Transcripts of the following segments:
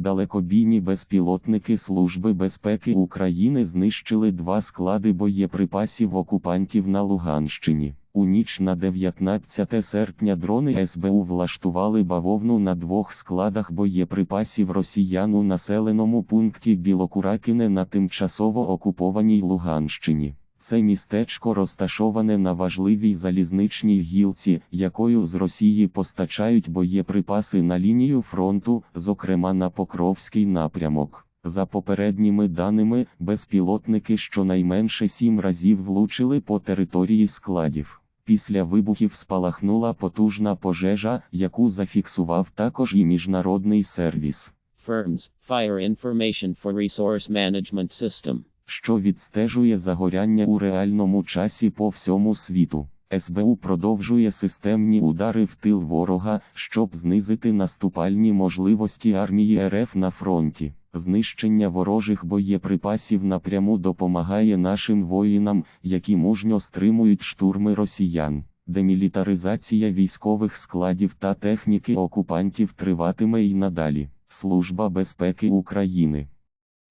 Далекобійні безпілотники Служби безпеки України знищили два склади боєприпасів окупантів на Луганщині. У ніч на 19 серпня дрони СБУ влаштували бавовну на двох складах боєприпасів росіян у населеному пункті Білокуракине на тимчасово окупованій Луганщині. Це містечко розташоване на важливій залізничній гілці, якою з Росії постачають боєприпаси на лінію фронту, зокрема на Покровський напрямок. За попередніми даними, безпілотники щонайменше сім разів влучили по території складів. Після вибухів спалахнула потужна пожежа, яку зафіксував також і міжнародний сервіс. Firms, Fire Information for Resource Management System. Що відстежує загоряння у реальному часі по всьому світу. СБУ продовжує системні удари в тил ворога, щоб знизити наступальні можливості армії РФ на фронті. Знищення ворожих боєприпасів напряму допомагає нашим воїнам, які мужньо стримують штурми росіян. Демілітаризація військових складів та техніки окупантів триватиме й надалі. Служба безпеки України.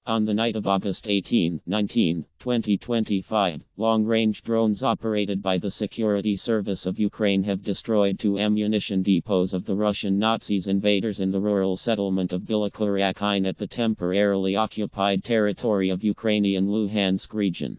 On the night of August 18, 19, 2025, long range drones operated by the Security Service of Ukraine have destroyed two ammunition depots of the Russian Nazis invaders in the rural settlement of Bilokurakine at the temporarily occupied territory of Ukrainian Luhansk region.